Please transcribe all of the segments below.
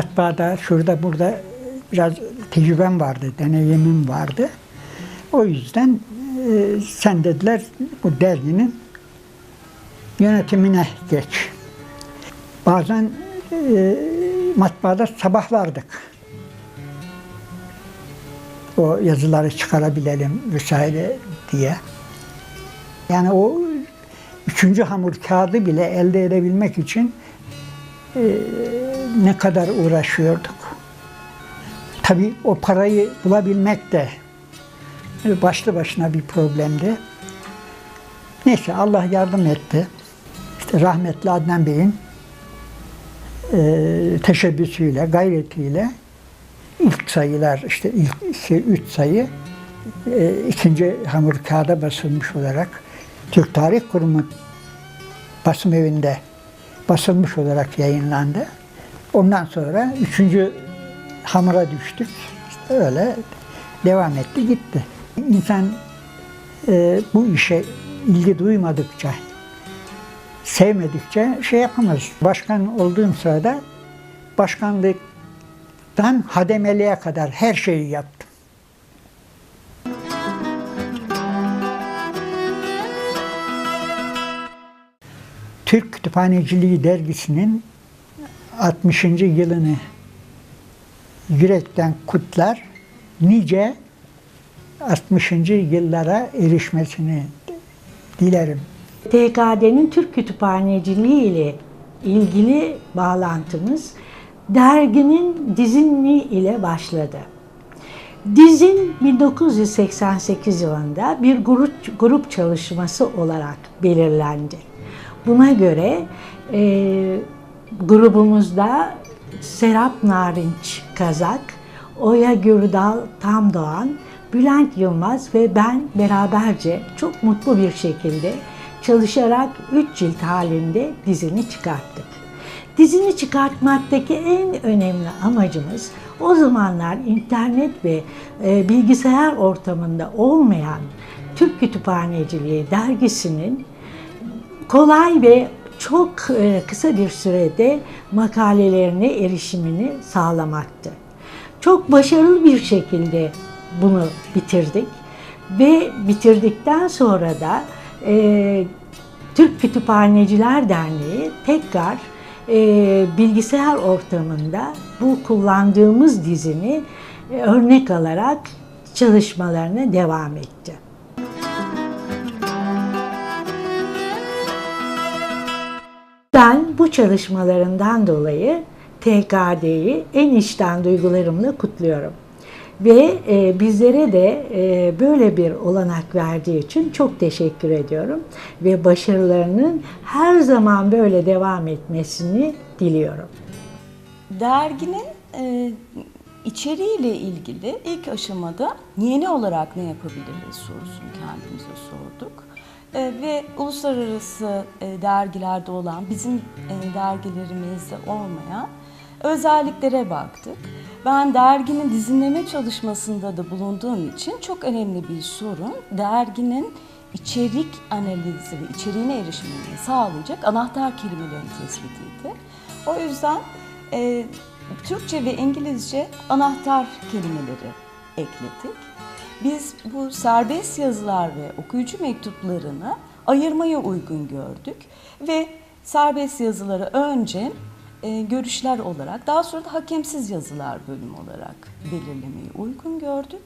matbaada şurada burada biraz tecrübem vardı, deneyimim vardı. O yüzden e, sen dediler bu derginin yönetimine geç. Bazen e, matbaada sabahlardık. O yazıları çıkarabilelim vesaire diye. Yani o üçüncü hamur kağıdı bile elde edebilmek için e, ne kadar uğraşıyorduk. Tabii o parayı bulabilmek de e, başlı başına bir problemdi. Neyse Allah yardım etti. İşte rahmetli Adnan Bey'in e, teşebbüsüyle, gayretiyle ilk sayılar işte ilk şey, üç sayı e, ikinci hamur kağıda basılmış olarak Türk Tarih Kurumu basım evinde basılmış olarak yayınlandı. Ondan sonra üçüncü hamura düştük. İşte öyle devam etti gitti. İnsan e, bu işe ilgi duymadıkça, sevmedikçe şey yapamaz. Başkan olduğum sırada başkanlıktan hademeliğe kadar her şeyi yaptım. Türk Kütüphaneciliği dergisinin 60. yılını yürekten kutlar, nice 60. yıllara erişmesini dilerim. TKD'nin Türk Kütüphaneciliği ile ilgili bağlantımız derginin dizinli ile başladı. Dizin 1988 yılında bir grup, grup çalışması olarak belirlendi. Buna göre e, grubumuzda Serap Narinç Kazak, Oya Gürdal Tamdoğan, Bülent Yılmaz ve ben beraberce çok mutlu bir şekilde çalışarak 3 cilt halinde dizini çıkarttık. Dizini çıkartmaktaki en önemli amacımız o zamanlar internet ve e, bilgisayar ortamında olmayan Türk Kütüphaneciliği dergisinin kolay ve çok e, kısa bir sürede makalelerine erişimini sağlamaktı. Çok başarılı bir şekilde bunu bitirdik ve bitirdikten sonra da e, Türk Kütüphaneciler Derneği tekrar e, bilgisayar ortamında bu kullandığımız dizini e, örnek alarak çalışmalarına devam etti. Bu çalışmalarından dolayı TKD'yi en içten duygularımla kutluyorum. Ve e, bizlere de e, böyle bir olanak verdiği için çok teşekkür ediyorum. Ve başarılarının her zaman böyle devam etmesini diliyorum. Derginin e, içeriğiyle ilgili ilk aşamada yeni olarak ne yapabiliriz sorusunu kendimize sorduk. E, ve uluslararası e, dergilerde olan, bizim e, dergilerimizde olmayan özelliklere baktık. Ben derginin dizinleme çalışmasında da bulunduğum için çok önemli bir sorun derginin içerik analizi ve içeriğine erişimini sağlayacak anahtar kelimelerin tespitiydi. O yüzden e, Türkçe ve İngilizce anahtar kelimeleri ekledik. Biz bu serbest yazılar ve okuyucu mektuplarını ayırmaya uygun gördük ve serbest yazıları önce e, görüşler olarak daha sonra da hakemsiz yazılar bölümü olarak belirlemeyi uygun gördük.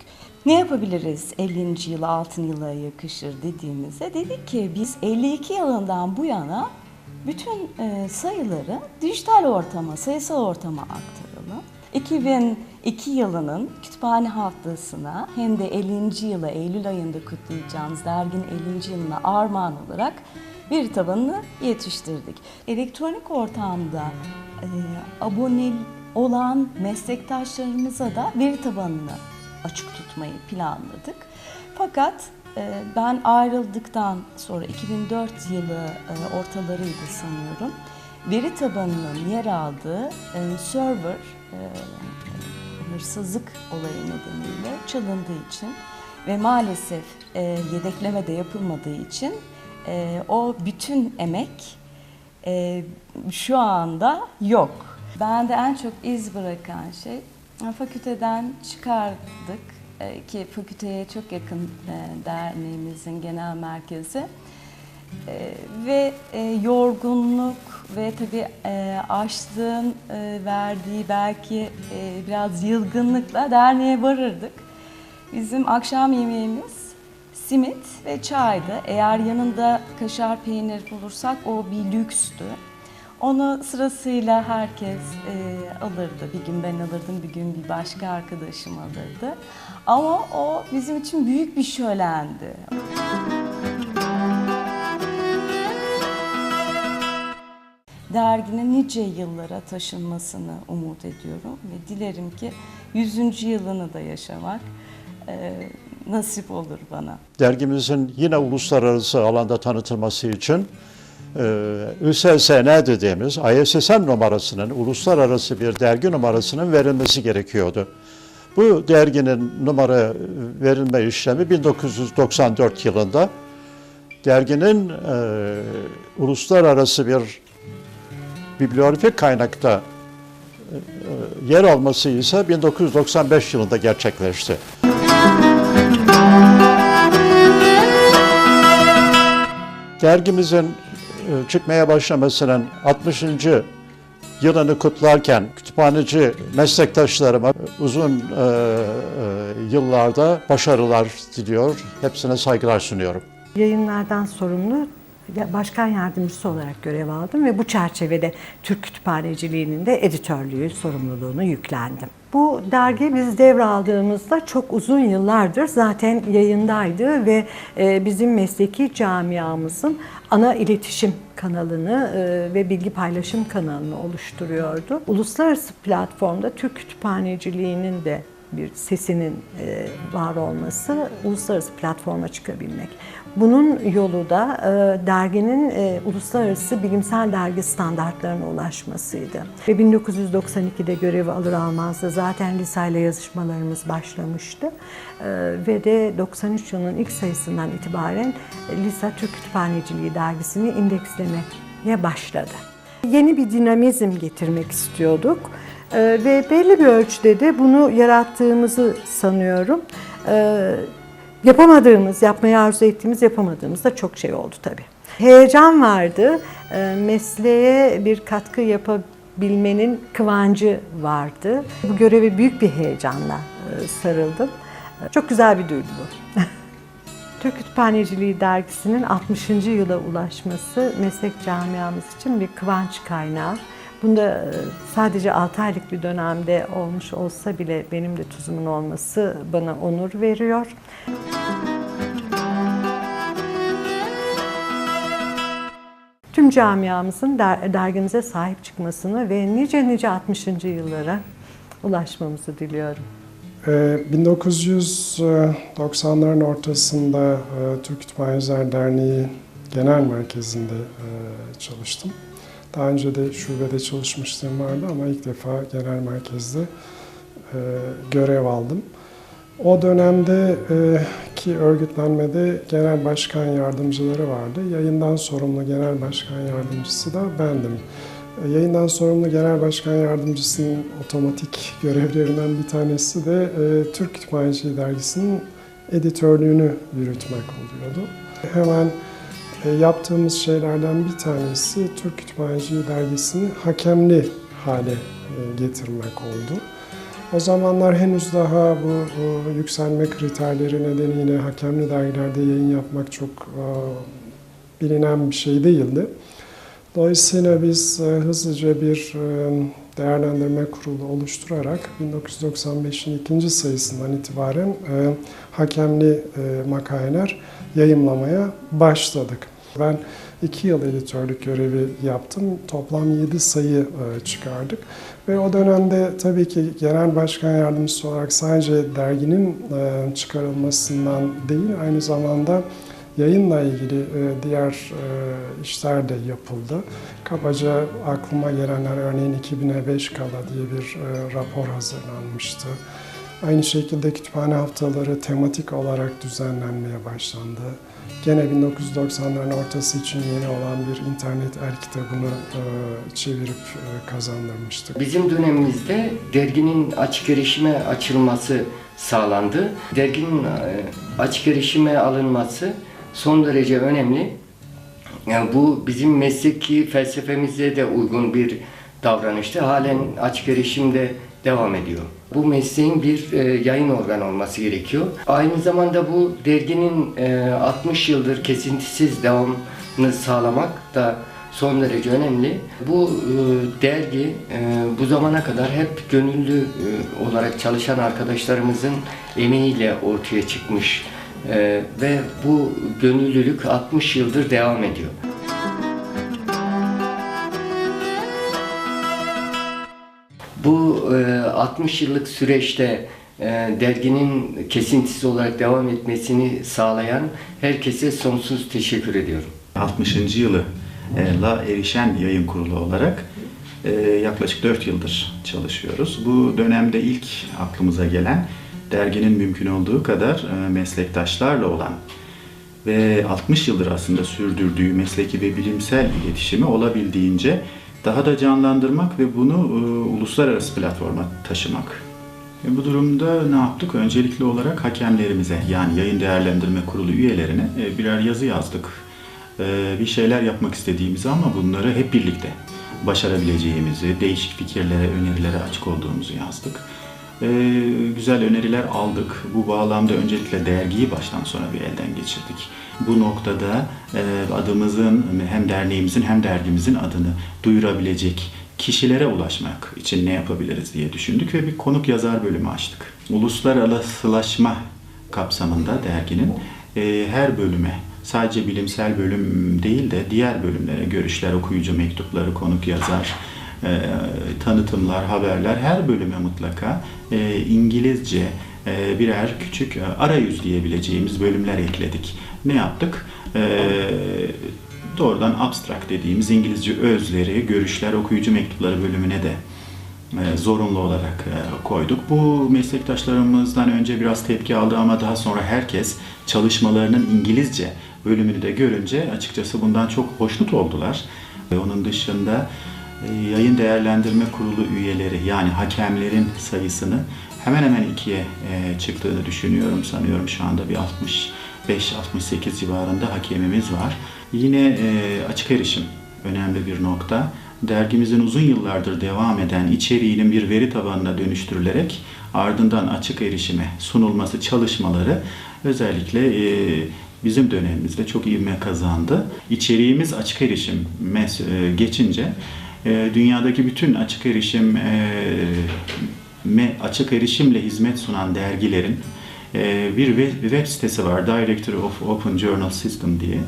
Ne yapabiliriz 50. yıla altın yıla yakışır dediğimizde dedik ki biz 52 yılından bu yana bütün e, sayıları dijital ortama, sayısal ortama aktaralım. 2002 yılının kütüphane haftasına hem de 50. yıla Eylül ayında kutlayacağımız derginin 50. yılına armağan olarak veri tabanını yetiştirdik. Elektronik ortamda e, abone olan meslektaşlarımıza da veri tabanını açık tutmayı planladık. Fakat e, ben ayrıldıktan sonra 2004 yılı e, ortalarıydı sanıyorum. Veri tabanının yer aldığı e, server e, hırsızlık olayı nedeniyle çalındığı için ve maalesef e, yedekleme de yapılmadığı için e, o bütün emek e, şu anda yok. Bende en çok iz bırakan şey e, fakülteden çıkardık E, ki fakülteye çok yakın e, derneğimizin genel merkezi. E, ve e, yorgunluk ve tabii e, açlığın e, verdiği belki e, biraz yılgınlıkla derneğe varırdık. Bizim akşam yemeğimiz simit ve çaydı. Eğer yanında kaşar peynir bulursak o bir lükstü. Onu sırasıyla herkes e, alırdı. Bir gün ben alırdım, bir gün bir başka arkadaşım alırdı. Ama o bizim için büyük bir şölendi. Derginin nice yıllara taşınmasını umut ediyorum ve dilerim ki 100. yılını da yaşamak e, nasip olur bana. dergimizin yine uluslararası alanda tanıtılması için e, ÜSSN dediğimiz ISSN numarasının, uluslararası bir dergi numarasının verilmesi gerekiyordu. Bu derginin numara verilme işlemi 1994 yılında derginin e, uluslararası bir bibliografik kaynakta e, e, yer alması ise 1995 yılında gerçekleşti. Dergimizin e, çıkmaya başlamasının 60. yılını kutlarken kütüphaneci meslektaşlarıma uzun yıllarda başarılar diliyor. Hepsine saygılar sunuyorum. Yayınlardan sorumlu başkan yardımcısı olarak görev aldım ve bu çerçevede Türk Kütüphaneciliğinin de editörlüğü sorumluluğunu yüklendim. Bu dergi biz devraldığımızda çok uzun yıllardır zaten yayındaydı ve e, bizim mesleki camiamızın ana iletişim kanalını e, ve bilgi paylaşım kanalını oluşturuyordu. Uluslararası platformda Türk Kütüphaneciliğinin de bir sesinin e, var olması, uluslararası platforma çıkabilmek. Bunun yolu da e, derginin e, uluslararası bilimsel dergi standartlarına ulaşmasıydı. Ve 1992'de görevi alır almaz da zaten Lisa ile yazışmalarımız başlamıştı. E, ve de 93 yılının ilk sayısından itibaren e, Lisa Türk Kütüphaneciliği dergisini indekslemeye başladı. Yeni bir dinamizm getirmek istiyorduk. Ee, ve belli bir ölçüde de bunu yarattığımızı sanıyorum. Ee, yapamadığımız, yapmayı arzu ettiğimiz, yapamadığımız da çok şey oldu tabii. Heyecan vardı, Ee, mesleğe bir katkı yapabilmenin kıvancı vardı. Bu göreve büyük bir heyecanla e, sarıldım. Ee, Çok güzel bir duygu bu. Türk Kütüphaneciliği dergisinin 60. yıla ulaşması meslek camiamız için bir kıvanç kaynağı. Bunda e, sadece 6 aylık bir dönemde olmuş olsa bile benim de tuzumun olması bana onur veriyor. Tüm camiamızın der- dergimize sahip çıkmasını ve nice nice 60. yıllara ulaşmamızı diliyorum. Ee, 1990'ların ortasında e, Türk Kütüphaneciler Derneği Genel Merkezi'nde e, çalıştım. Daha önce de şubede çalışmışlığım vardı ama ilk defa genel merkezde e, görev aldım. O dönemde e, ki örgütlenmede genel başkan yardımcıları vardı. Yayından sorumlu genel başkan yardımcısı da bendim. E, Yayından sorumlu genel başkan yardımcısının otomatik görevlerinden bir tanesi de e, Türk Kütüphaneciliği Dergisi'nin editörlüğünü yürütmek oluyordu. Hemen yaptığımız şeylerden bir tanesi Türk Kütüphaneciliği Dergisi'ni hakemli hale e, getirmek oldu. O zamanlar henüz daha bu, bu yükselme kriterleri nedeniyle hakemli dergilerde yayın yapmak çok e, bilinen bir şey değildi. Dolayısıyla biz e, hızlıca bir e, değerlendirme kurulu oluşturarak 1995'in ikinci sayısından itibaren e, hakemli e, makaleler yayımlamaya başladık. Ben iki yıl editörlük görevi yaptım. Toplam yedi sayı e, çıkardık. Ve o dönemde tabii ki genel başkan yardımcısı olarak sadece derginin e, çıkarılmasından değil, aynı zamanda yayınla ilgili e, diğer işler de yapıldı. Kabaca aklıma gelenler örneğin 2005 kala diye bir rapor hazırlanmıştı. Aynı şekilde kütüphane haftaları tematik olarak düzenlenmeye başlandı. Gene 1990'ların ortası için yeni olan bir internet el kitabını e, çevirip e, kazandırmıştık. Bizim dönemimizde derginin açık erişime açılması sağlandı. Derginin e, açık erişime alınması son derece önemli. Yani bu bizim mesleki felsefemize de uygun bir davranıştı. Halen açık erişimde devam ediyor. Bu mesleğin bir e, yayın organı olması gerekiyor. Aynı zamanda bu derginin e, 60 yıldır kesintisiz devamını sağlamak da son derece önemli. Bu e, dergi e, bu zamana kadar hep gönüllü e, olarak çalışan arkadaşlarımızın emeğiyle ortaya çıkmış e, ve bu gönüllülük 60 yıldır devam ediyor. Bu e, 60 yıllık süreçte e, derginin kesintisiz olarak devam etmesini sağlayan herkese sonsuz teşekkür ediyorum. 60. yılı e, la erişen yayın kurulu olarak yaklaşık 4 yıldır çalışıyoruz. Bu dönemde ilk aklımıza gelen derginin mümkün olduğu kadar meslektaşlarla olan ve 60 yıldır aslında sürdürdüğü mesleki ve bilimsel iletişimi olabildiğince daha da canlandırmak ve bunu e, uluslararası platforma taşımak. E, bu durumda ne yaptık? Öncelikli olarak hakemlerimize yani yayın değerlendirme kurulu üyelerine e, birer yazı yazdık. E, bir şeyler yapmak istediğimizi ama bunları hep birlikte başarabileceğimizi, değişik fikirlere, önerilere açık olduğumuzu yazdık. E, güzel öneriler aldık. Bu bağlamda öncelikle dergiyi baştan sona bir elden geçirdik. Bu noktada adımızın hem derneğimizin hem dergimizin adını duyurabilecek kişilere ulaşmak için ne yapabiliriz diye düşündük ve bir konuk yazar bölümü açtık. Uluslararasılaşma kapsamında derginin e, her bölüme sadece bilimsel bölüm değil de diğer bölümlere görüşler, okuyucu mektupları, konuk yazar, e, tanıtımlar, haberler her bölüme mutlaka e, İngilizce birer küçük e, arayüz diyebileceğimiz bölümler ekledik. Ne yaptık? E, doğrudan abstract dediğimiz İngilizce özleri, görüşler, okuyucu mektupları bölümüne de e, zorunlu olarak e, koyduk. Bu meslektaşlarımızdan önce biraz tepki aldı ama daha sonra herkes çalışmalarının İngilizce bölümünü de görünce açıkçası bundan çok hoşnut oldular. Onun dışında e, yayın değerlendirme kurulu üyeleri yani hakemlerin sayısını hemen hemen ikiye çıktığını düşünüyorum. Sanıyorum şu anda bir 65-68 civarında hakemimiz var. Yine e, açık erişim önemli bir nokta. Dergimizin uzun yıllardır devam eden içeriğinin bir veri tabanına dönüştürülerek ardından açık erişime sunulması çalışmaları özellikle e, bizim dönemimizde çok ivme kazandı. İçeriğimiz açık erişim e, geçince e, dünyadaki bütün açık erişim e, açık erişimle hizmet sunan dergilerin bir web, web sitesi var Directory of Open Journal System diye.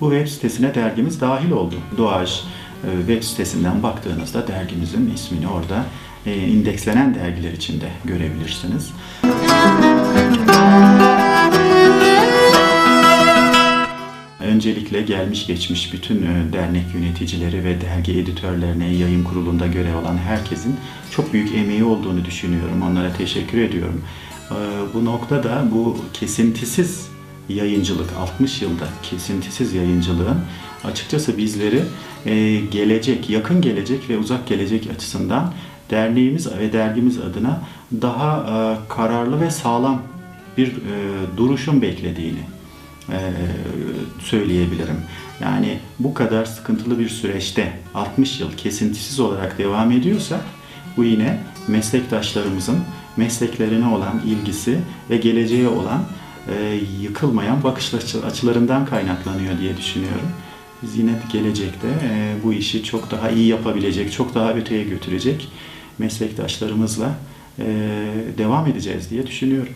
Bu web sitesine dergimiz dahil oldu. Doğaç e, web sitesinden baktığınızda dergimizin ismini orada e, indekslenen dergiler içinde görebilirsiniz. Öncelikle gelmiş geçmiş bütün e, dernek yöneticileri ve dergi editörlerine, yayın kurulunda görev alan herkesin çok büyük emeği olduğunu düşünüyorum. Onlara teşekkür ediyorum. E, Bu noktada bu kesintisiz yayıncılık, 60 yılda kesintisiz yayıncılığın açıkçası bizleri e, gelecek, yakın gelecek ve uzak gelecek açısından derneğimiz ve dergimiz adına daha e, kararlı ve sağlam bir e, duruşun beklediğini söyleyebilirim. Yani bu kadar sıkıntılı bir süreçte 60 yıl kesintisiz olarak devam ediyorsa bu yine meslektaşlarımızın mesleklerine olan ilgisi ve geleceğe olan e, yıkılmayan bakış açı- açılarından kaynaklanıyor diye düşünüyorum. Biz yine gelecekte e, bu işi çok daha iyi yapabilecek, çok daha öteye götürecek meslektaşlarımızla e, devam edeceğiz diye düşünüyorum.